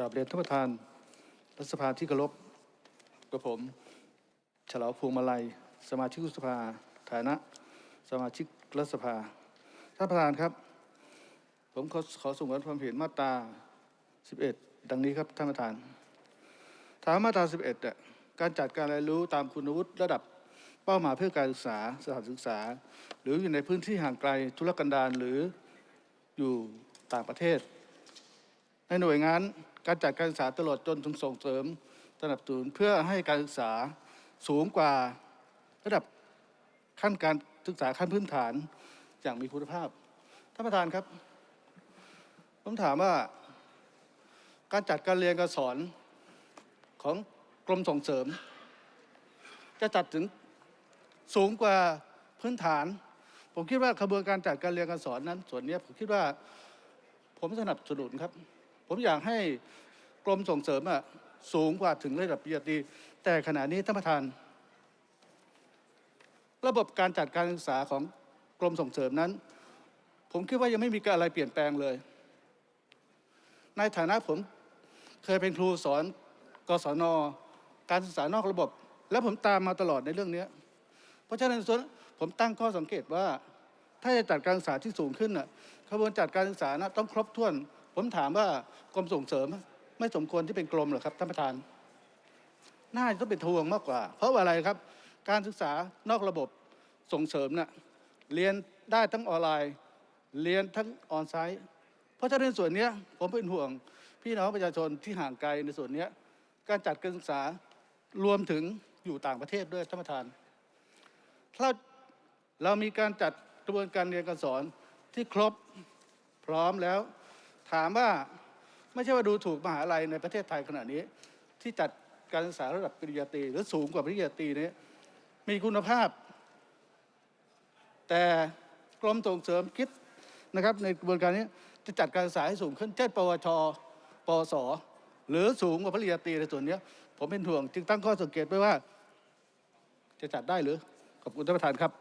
กราบเรียนท่านประธานรัฐสภาที่เคารพกับผมฉลาวพวงมาลัย สมาชิกรัฐสภา ฐานะ สมาชิกรัฐสภา ท่านประธานครับ ผมขอขอส่งความเห็นมาตรา 11 ดังนี้ครับท่านประธาน ถามมาตรา 11อะการจัดการเรียนรู้ตามคุณวุฒิระดับเป้าหมายเพื่อการศึกษาสถานศึกษา หรืออยู่ในพื้นที่ห่างไกลธุรกันดารหรืออยู่ต่างประเทศ ในหน่วยงาน การจัดการศึกษาตลอดจนถึงส่งเสริมสนับสนุนเพื่อให้การศึกษาสูงกว่าระดับขั้นการศึกษาขั้นพื้นฐานอย่างมีคุณภาพท่านประธานครับผมถามว่าการจัดการเรียนการสอนของกรมส่งเสริม จะจัดถึงสูงกว่าพื้นฐาน ผมคิดว่าขบวนการจัดการเรียนการสอนนั้น ส่วนนี้ผมคิดว่าผมสนับสนุนครับ ผมอยากให้กรมส่งเสริมอะสูงกว่าถึงระดับปริญญาตรีแต่ขณะนี้ท่านประธาน ระบบการจัดการศึกษาของกรมส่งเสริมนั้น ผมคิดว่ายังไม่มีการอะไรเปลี่ยนแปลงเลย ในฐานะผมเคยเป็นครูสอนกศนการศึกษานอกระบบ และผมตามมาตลอดในเรื่องเนี้ยเพราะฉะนั้นส่วนผมตั้งข้อสังเกตว่า ถ้าจะจัดการศึกษาที่สูงขึ้นน่ะขบวนจัดการศึกษานะต้องครบถ้วน ผมถามว่ากรมส่งเสริมไม่สมควรที่เป็นกรมหรอครับท่านประธาน น่าจะต้องเป็นทวงมากกว่า เพราะว่าอะไรครับ การศึกษานอกระบบส่งเสริมน่ะเรียนได้ทั้งออนไลน์ เรียนทั้งออนไซต์ เพราะฉะนั้นส่วนนี้ผมเป็นห่วง พี่น้องประชาชนที่ห่างไกลในส่วนนี้การจัดการศึกษารวมถึงอยู่ต่างประเทศด้วยท่านประธาน ถ้าเรามีการจัดกระบวนการเรียนการสอนที่ครบพร้อมแล้ว ถามว่าไม่ใช่ว่าดูถูกมหาลัยในประเทศไทยขณะนี้ ที่จัดการศึกษาระดับปริญญาตรีหรือสูงกว่าปริญญาตรีนี้มีคุณภาพ แต่กรมส่งเสริมคิดนะครับ ในกระบวนการนี้จะจัดการศึกษาให้สูงขึ้นเช่นปวชปสหรือสูงกว่าปริญญาตรีในส่วนนี้ผมเป็นห่วง จึงตั้งข้อสังเกตไว้ว่า จะจัดได้หรือขอบคุณท่านประธานครับ